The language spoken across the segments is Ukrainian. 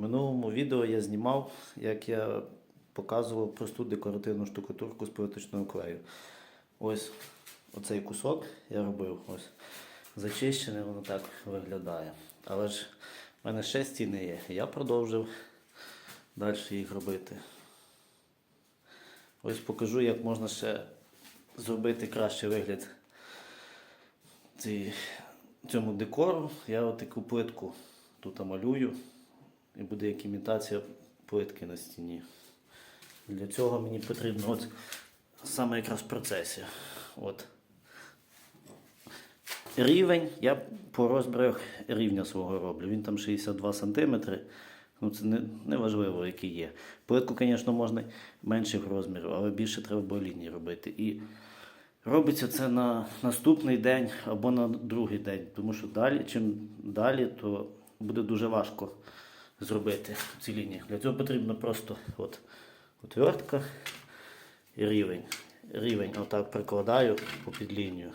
В минулому відео я знімав, як я показував просту декоративну штукатурку з плиточного клею. Ось оцей кусок я робив. Ось зачищений, воно так виглядає. Але ж в мене ще стіни є. Я продовжив далі їх робити. Ось покажу, як можна ще зробити кращий вигляд цьому декору. Я отаку плитку тут малюю. І буде як імітація плитки на стіні. Для цього мені потрібно от саме якраз в процесі. От. Рівень я по розмірах рівня свого роблю. Він там 62 см. Ну, це не, не важливо, який є. Плитку, звісно, можна менших розмірів, але більше треба було лінії робити. І робиться це на наступний день або на другий день. Тому що далі, чим далі, то буде дуже важко зробити ці лінії. Для цього потрібно просто от, отвертка і рівень. Рівень отак прикладаю по під лінію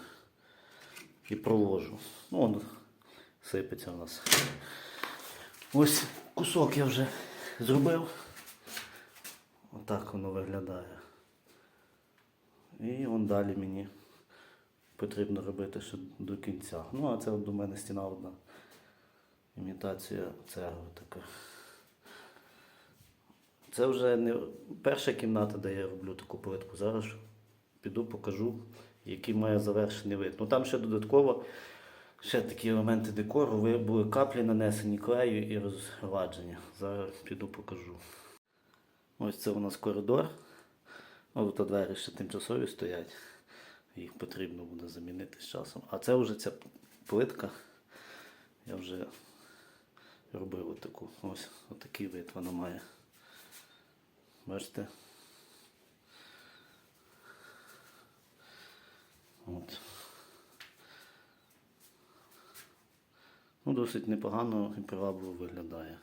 і провожу. Ну, воно сипеться у нас. Ось кусок я вже зробив. Отак воно виглядає. І он далі мені потрібно робити ще до кінця. Ну, а це до мене стіна одна. Імітація цегли така. Це вже не перша кімната, де я роблю таку плитку. Зараз піду покажу, який має завершений вид. Ну там ще додатково ще такі елементи декору. Ви були каплі нанесені клею і розгладження. Зараз піду покажу. Ось це у нас коридор. Тут двері ще тимчасові стоять. Їх потрібно буде замінити з часом. А це вже ця плитка. Я вже робив отаку. Ось отакий вид вона має. Бачите? От. Ну, досить непогано і привабливо виглядає.